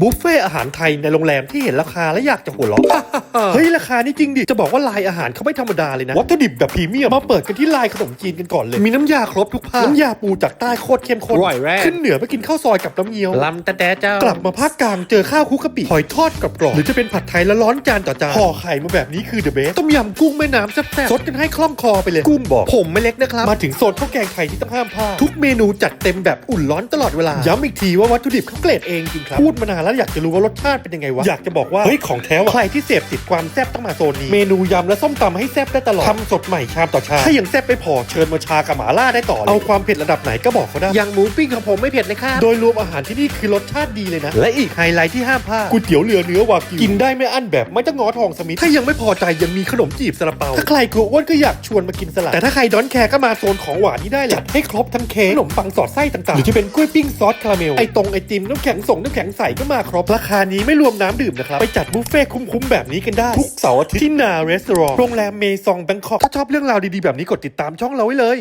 บุฟเฟ่อาหารไทยในโรงแรมที่เห็นราคาและอยากจะหัวเราะเฮ้ยราคานี่จริงดิ จะบอกว่าลายอาหารเขาไม่ธรรมดาเลยนะ วัตถุดิบแบบพรีเมียม มาเปิดกันที่ลายขนมจีนกันก่อนเลย มีน้ำยาครบทุกภาค น้ำยาปูจากใต้โคตรเข้มข้นอร่อยแรงขึ้นเหนือไปกินข้าวซอยกับน้ำเงี้ยวลำแต่แต่เจ้ากลับมาภาคกลางเจอข้าวคลุกกะปิหอยทอดกับกรอบหรือจะเป็นผัดไทยแล้วร้อนจานต่อจานห่อไข่มาแบบนี้คือเดอะเบสต้มยำกุ้งแม่น้ำแซ่บๆซดกันให้คล่องคอไปเลยกุ้งบอกผมไม่เล็กนะครับมาถึงโซนข้าวแกงไทยที่ต้องห้ามพลาดทุกเมนูจัดเต็มแบบอุ่นร้อนตลอดเวลาย้ำอีกทีว่าวัตถุดิบเขาเกรดเองจริงครับพูดมานานแล้วอยากจะรู้ว่ารสชาติเป็นยังไงวะ อยากจะบอกว่า เฮ้ย ของแท้ว่ะ ใครที่เสพติดความแซ่บต้องมาโซนนี้ เมนูยำและส้มตำให้แซ่บได้ตลอดทำสดใหม่ชามต่อชาม ถ้ายังแซ่บไม่พอเชิญมาชากับหมาล่าได้ต่อเลยเอาความเผ็ดระดับไหนก็บอกเขาได้อย่างหมูปิ้งของผมไม่เผ็ดนะครับโดยรวมอาหารที่นี่คือรสชาติดีเลยนะและอีกไฮไลท์ที่ห้ามพลาดก๋วยเตี๋ยวเรือเนื้อวากิวกินได้ไม่อั้นแบบไม่ต้องงอทองสมิธถ้ายังไม่พอใจยังมีขนมจีบซาลาเปาถ้าใครกลัวอ้วนก็อยากชวนมากินสลัดแต่ถ้าใครดอนแคร์ก็มาโซนของหวานนี้ได้เลยจัดให้ครบทั้งเค้กขนมปังสอดไส้ต่างๆหรือจะเป็นกล้วยปิ้งซอสคาราเมลไอตรงไอติมน้ำแข็งส่งน้ำแข็งใสก็มาครบราคานี้ไม่รวมน้ำดื่มนะครับ ไปจัดบุฟเฟ่คุ้มๆแบบนี้กันได้ ทุกเสาร์อาทิตย์ที่นาเรสตอรองโรงแรมเมซองแบงคอกถ้าชอบเรื่องราวดีๆแบบนี้กดติดตามช่องเราไว้เลย